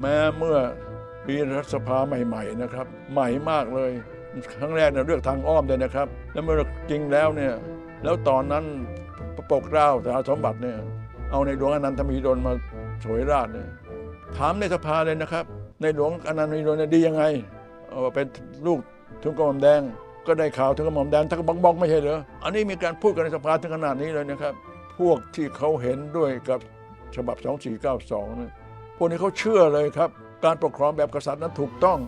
แม้เมื่อปีรัฐสภาใหม่ ๆ นะครับ ใหม่มากเลย ครั้งแรกเนี่ยเลือกทางอ้อมเลยนะครับ แล้วเมื่อจริงแล้วเนี่ยแล้วตอนนั้นพระปกเกล้าสาสมบัติเนี่ยเอาในหลวงอนันทมหิดลมาสวยราชเนี่ยถามในสภาเลยนะครับ ในหลวงอนันทมหิดลเนี่ยดียังไงเอาเป็นลูกทุนกระหม่อมแดง ก็ได้ข่าวถึงกระหม่อมแดงทั้งบ้องบ้องไม่ใช่เหรออันนี้มีการพูดกันในสภาถึงขนาดนี้เลยนะครับ พวกที่เขาเห็นด้วยกับฉบับ 2492เนี่ย วกนี้เขาเชื่อเลยครับ การปกครองแบบกษัตริย์นั้นถูกต้อง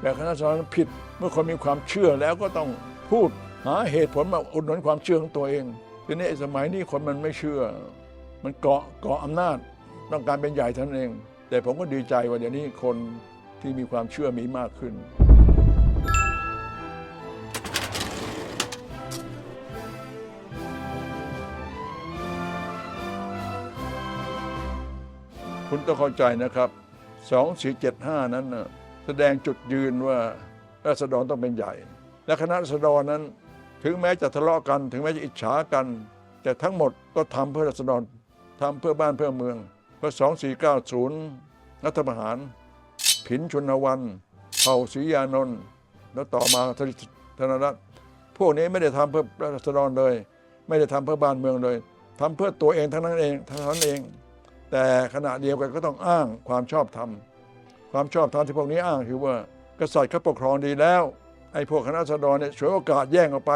แบบคณะสงฆ์นั้นผิด เมื่อคนมีความเชื่อแล้วก็ต้องพูดหาเหตุผลมาอุดหนุนความเชื่อของตัวเองทีนี้สมัยนี้คนมันไม่เชื่อ มันเกาะเกาะอำนาจต้องการเป็นใหญ่ท่านเอง แต่ผมก็ดีใจว่าเดี๋ยวนี้คนที่มีความเชื่อมีมากขึ้น คุณต้องเข้าใจนะครับ 2475 นั้นนะแสดงจุดยืนว่าราษฎรต้องเป็นใหญ่ และคณะราษฎรนั้น ถึงแม้จะทะเลาะกัน ถึงแม้จะอิจฉากัน แต่ทั้งหมดก็ทำเพื่อราษฎรทำเพื่อบ้านเพื่อเมืองเพื่อ 2490 รัฐประหาร ผินชุนวันเผ่าศรียานนท์แล้วต่อมาธนรัตน์พวกนี้ไม่ได้ทำเพื่อราษฎรเลย ไม่ได้ทำเพื่อบ้านเมืองเลยทำเพื่อตัวเองทั้งนั้นเองทั้งนั้นเอง แต่ขณะเดียวกันก็ต้องอ้างความชอบธรรม ความชอบธรรมที่พวกนี้อ้างคือว่ากษัตริย์เขาปกครองดีแล้ว ไอ้พวกคณะราษฎรเนี่ยฉวยโอกาสแย่งออกไป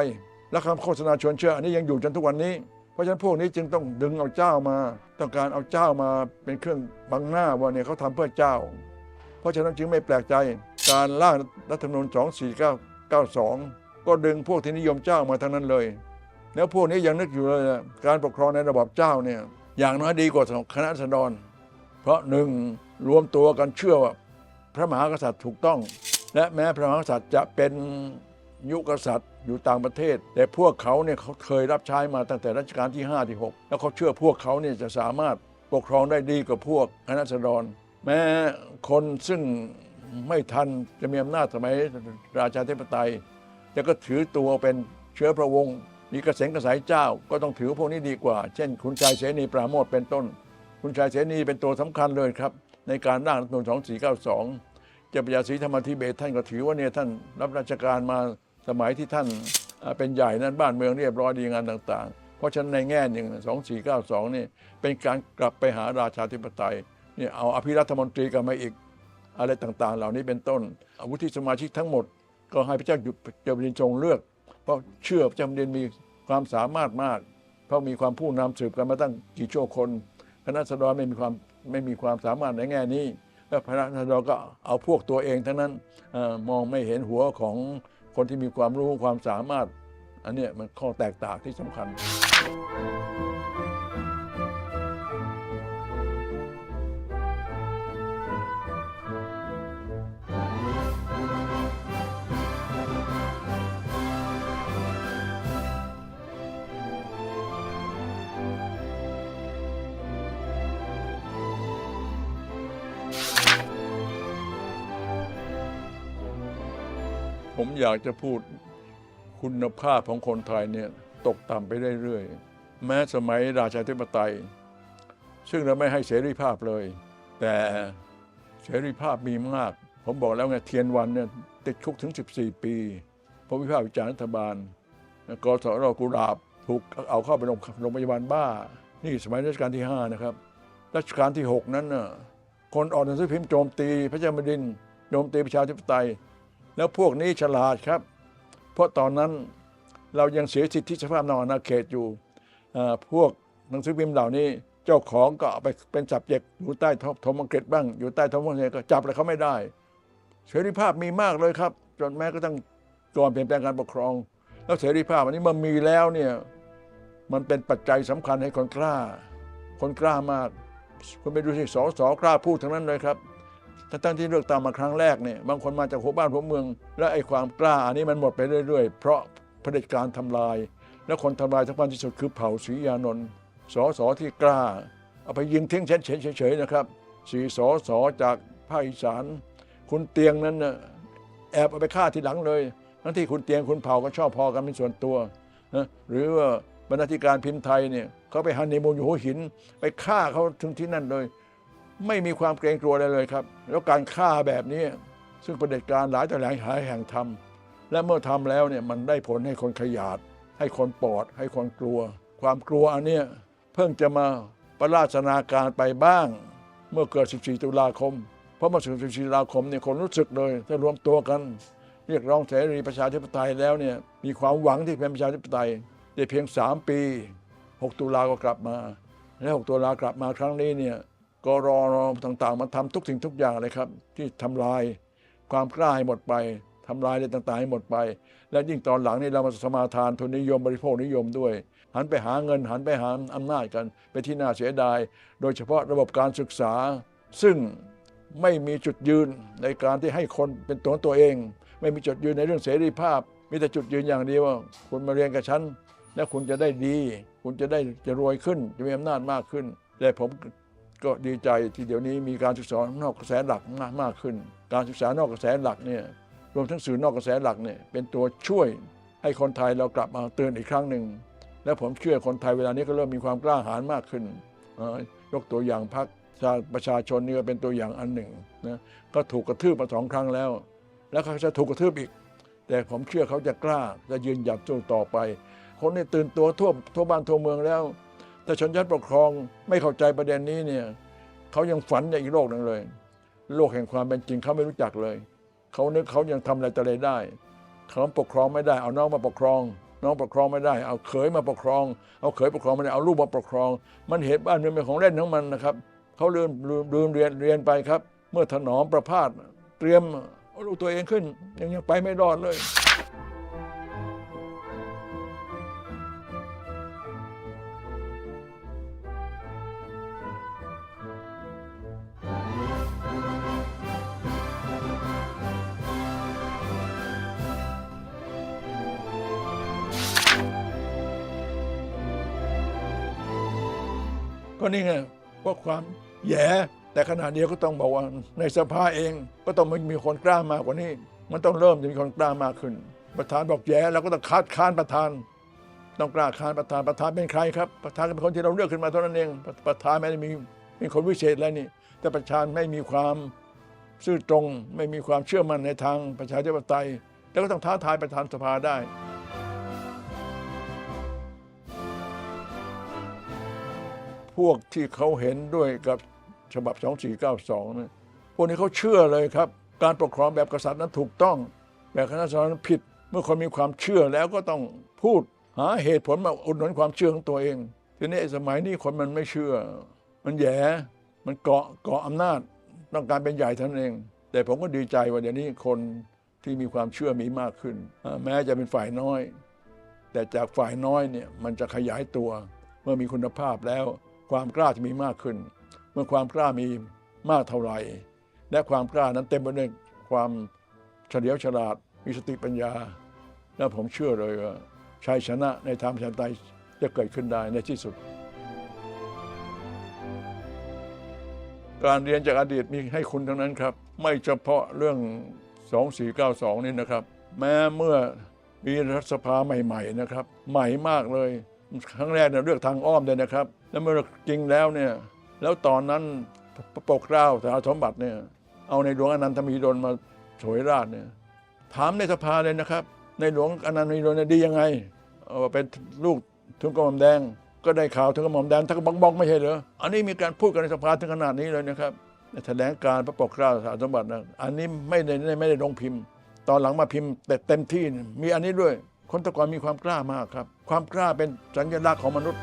และคำโฆษณาชวนเชื่ออันนี้ยังอยู่จนทุกวันนี้ เพราะฉะนั้นพวกนี้จึงต้องดึงเอาเจ้ามา ต้องการเอาเจ้ามาเป็นเครื่องบังหน้าว่าเนี่ยเขาทำเพื่อเจ้า เพราะฉะนั้นจึงไม่แปลกใจการร่างรัฐธรรมนูญ2492 ก็ดึงพวกที่นิยมเจ้ามาทั้งนั้นเลย แล้วพวกนี้ยังนึกอยู่เลยนะการปกครองในระบอบเจ้าเนี่ย อย่างน้อยดีกว่าคณะราษฎรเพราะหนึ่งรวมตัวกันเชื่อว่าพระมหากษัตริย์ถูกต้อง และแม้พระมหากษัตริย์จะเป็นยุคกษัตริย์อยู่ต่างประเทศ แต่พวกเขาเนี่ยเขาเคยรับใช้มาตั้งแต่รัชกาลที่ 5 ที่ 6 แล้วเขาเชื่อพวกเขาเนี่ยจะสามารถปกครองได้ดีกว่าพวกคณะราษฎรแม้คนซึ่งไม่ทันจะมีอำนาจสมัยราชาธิปไตย แต่ก็ถือตัวเป็นเชื้อพระวงศ์ มีกระเสงกระสายเจ้าก็ต้องถือพวกนี้ดีกว่า เช่น คุณชายเสนีปราโมทเป็นต้น คุณชายเสนีเป็นตัวสำคัญเลยครับ ในการร่างรัฐธรรมนูญ2492 เจ้าพระยาศรีธรรมธิเบศท่านก็ถือว่าเนี่ยท่านรับราชการมาสมัยที่ท่านเป็นใหญ่นั้นบ้านเมืองเรียบร้อยดีงานต่าง ๆ เพราะฉะนั้นในแง่หนึ่ง2492นี่เป็นการกลับไปหาราชาธิปไตยเนี่ยเอาอภิรัฐมนตรีกลับมาอีกอะไรต่างๆ เหล่านี้เป็นต้นอาวุธที่สมาชิกทั้งหมด ก็ให้พระเจ้าอยู่เจ้าพินทรงเลือก เพราะเชื่อพระเจ้าแผ่นดินมีความสามารถมาก เพราะมีความผู้นำสืบกันมาตั้งกี่ชั่วคน คณะสดรไม่มีความไม่มีความสามารถในแง่นี้แล้วคณะสดรก็เอาพวกตัวเองทั้งนั้นอมองไม่เห็นหัวของคนที่มีความรู้ความสามารถ อันนี้มันข้อแตกต่างที่สำคัญ ผมอยากจะพูดคุณภาพของคนไทยเนี่ยตกต่ำไปเรื่อยๆ แม้สมัยราชาธิปไตย ซึ่งเราไม่ให้เสรีภาพเลย แต่เสรีภาพมีมาก ผมบอกแล้วไงเทียนวันเนี่ยติดคุกถึง 14 ปีเพราะวิพากษ์วิจารณ์รัฐบาลกสรกุลาบถูกเอาเข้าไปโรงโรงพยาบาลบ้า นี่สมัยรัชกาลที่ 5 นะครับ รัชกาลที่ 6 นั้นน่ะคนออกหนังสือพิมพ์โจมตีพระเจ้าแผ่นดินโจมตีประชาธิปไตย แล้วพวกนี้ฉลาดครับ เพราะตอนนั้นเรายังเสียสิทธิสภาพนอกอาณาเขตอยู่พวกหนังสือพิมพ์เหล่านี้เจ้าของก็เอาไปเป็นสับเจกอยู่ใต้ทธมอังกฤษบ้าง อยู่ใต้ทมอังกฤษก็จับอะไรเขาไม่ได้ เสรีภาพมีมากเลยครับ จนแม้ก็ต้องก่อนเปลี่ยนแปลงการปกครอง แล้วเสรีภาพอันนี้มันมีแล้วเนี่ยมันเป็นปัจจัยสำคัญให้คนกล้า คนกล้ามากคุณไปดูสิสอสอกล้าพูดทั้งนั้นเลยครับ ทั้งที่เลือกตั้งมาครั้งแรกเนี่ยบางคนมาจากหัวบ้านหัวเมือง และไอ้ความกล้าอันนี้มันหมดไปเรื่อยๆ เพราะเผด็จการทำลาย และคนทำลายสำคัญที่สุดคือเผ่าศรียานนท์สอสอที่กล้า เอาไปยิงทิ้งเฉยๆนะครับสี่สอสอจากภาคอีสาน คุณเตียงนั้นน่ะแอบเอาไปฆ่าทีหลังเลยทั้งที่คุณเตียงคุณเผ่าก็ชอบพอกันเป็นส่วนตัวนะหรือว่าบรรณาธิการพิมพ์ไทยเนี่ยเขาไปฮันนีมูนอยู่หัวหิน ไปฆ่าเขาถึงที่นั่นเลย ไม่มีความเกรงกลัวอะไรเลยครับ แล้วการฆ่าแบบนี้ ซึ่งประเด็จการหลายต่อหลายหายแห่งทำและเมื่อทำแล้วเนี่ยมันได้ผลให้คนขยาด ให้คนปลอด ให้คนกลัว ความกลัวอันเนี้ยเพิ่งจะมาประราชนาการไปบ้าง เมื่อเกิด 14 ตุลาคม เพราะมาถึง 14 ตุลาคมเนี่ยคนรู้สึกเลยถ้ารวมตัวกัน เรียกร้องเสรีประชาธิปไตยแล้วเนี่ยมีความหวังที่เป็นประชาธิปไตยได้เพียง 3 ปี 6 ตุลาก็กลับมา และ 6 ตุลากลับมาครั้งนี้เนี่ย กรอต่างๆมาทำทุกสิ่งทุกอย่างเลยครับ ที่ทำลายความกล้าให้หมดไปทำลายอะไรต่างๆให้หมดไป และยิ่งตอนหลังนี่เรามาสมาทานทุนนิยมบริโภคนิยมด้วย หันไปหาเงินหันไปหาอำนาจกันไปที่น่าเสียดาย โดยเฉพาะระบบการศึกษา ซึ่งไม่มีจุดยืนในการที่ให้คนเป็นตัวตัวเอง ไม่มีจุดยืนในเรื่องเสรีภาพ มีแต่จุดยืนอย่างเดียวว่าคุณมาเรียนกับฉัน แล้วคุณจะได้ดี คุณจะได้จะรวยขึ้น จะมีอำนาจมากขึ้นแต่ผม ก็ดีใจที่เดี๋ยวนี้มีการศึกษานอกกระแสหลักมากมากขึ้น การศึกษานอกกระแสหลักเนี่ยรวมทั้งสื่อนอกกระแสหลักเนี่ยเป็นตัวช่วยให้คนไทยเรากลับมาตือนอีกครั้งหนึ่งและผมเชื่อคนไทยเวลานี้ก็เริ่มมีความกล้าหาญมากขึ้น ยกตัวอย่างพรรคประชาชนนี่ก็เป็นตัวอย่างอันหนึ่งนะก็ถูกกระทืบมาสองครั้งแล้ว แล้วเขาจะถูกกระทืบอีก แต่ผมเชื่อเขาจะกล้าจะยืนหยัดสู้ต่อไป คนนี่ตื่นตัวทั่วทั่วบ้านทั่วเมืองแล้ว แต่ชนชั้นปกครองไม่เข้าใจประเด็นนี้เนี่ยเขายังฝันในอีกโลกหนึ่งเลย โลกแห่งความเป็นจริงเขาไม่รู้จักเลย เขานึกเขายังทำอะไรต่ออะไรได้เขาปกครองไม่ได้เอาน้องมาปกครอง น้องปกครองไม่ได้ เอาเขยมาปกครอง เอาเขยปกครองไม่ได้เอาลูกมาปกครอง มันเหตุบ้านเมืองเป็นของเล่นของมันนะครับเขาลืมลืมลืมเรียนเรียนไปครับ เมื่อถนอมประพาสเตรียมเอาลูกตัวเองขึ้นยังยังไปไม่รอดเลย ก็นี่ไงเพราะความแย่แต่ขณะเดียวก็ต้องบอกว่าในสภาเองก็ต้องมีคนกล้ามากกว่านี้ มันต้องเริ่มจะมีคนกล้ามากขึ้น ประธานบอกแย่เราก็ต้องคัดค้านประธาน ต้องกล้าค้านประธานประธานเป็นใครครับ ประธานเป็นคนที่เราเลือกขึ้นมาเท่านั้นเอง ประธานไม่ได้มีเป็นคนวิเศษแล้วนี่ แต่ประธานไม่มีความซื่อตรง ไม่มีความเชื่อมั่นในทางประชาธิปไตย แล้วก็ต้องท้าทายประธานสภาได้ พวกที่เขาเห็นด้วยกับฉบับ 2492เนี่ยพวกนี้เขาเชื่อเลยครับ การปกครองแบบกษัตริย์นั้นถูกต้อง แบบคณะสงฆ์นั้นผิด เมื่อคนมีความเชื่อแล้วก็ต้องพูดหาเหตุผลมาอุดหนุนความเชื่อของตัวเอง ทีนี้สมัยนี้คนมันไม่เชื่อ มันแย่มันเกาะเกาะอำนาจต้องการเป็นใหญ่ท่านั้นเอง แต่ผมก็ดีใจว่าเดี๋ยวนี้คนที่มีความเชื่อมีมากขึ้น แม้จะเป็นฝ่ายน้อย แต่จากฝ่ายน้อยเนี่ยมันจะขยายตัวเมื่อมีคุณภาพแล้ว ความกล้าจะมีมากขึ้น เมื่อความกล้ามีมากเท่าไหร่ และความกล้านั้นเต็มไปด้วยความเฉลียวฉลาดมีสติปัญญา และผมเชื่อเลยว่าชัยชนะในทางประชาธิปไตจะเกิดขึ้นได้ในที่สุด การเรียนจากอดีตมีให้คุณทั้งนั้นครับ ไม่เฉพาะเรื่อง 2492 นี่นะครับ แม้เมื่อมีรัฐสภาใหม่ ๆ นะครับ ใหม่มากเลย ครั้งแรกเนี่ยเลือกทางอ้อมเลยนะครับ แล้วเมื่อจริงแล้วเนี่ยแล้วตอนนั้นพระปกเกล้าสารสมบัติเนี่ยเอาในหลวงอนันทมีดลมาโฉยราชเนี่ยถามในสภาเลยนะครับ ในหลวงอนันทมีดลเนี่ยดียังไงเอาว่าเป็นลูกทุนกระหม่อมแดง ก็ได้ข่าวถึงกระหม่อมแดงทั้งบ้องบ้องไม่ใช่เหรออันนี้มีการพูดกันในสภาถึงขนาดนี้เลยนะครับในแถลงการพระปกเกล้าสารสมบัตินะอันนี้ไม่ได้ไม่ได้ลงพิมพ์ ตอนหลังมาพิมพ์แต่เต็มที่มีอันนี้ด้วย คนตะกอนมีความกล้ามากครับ ความกล้าเป็นสัญลักษณ์ของมนุษย์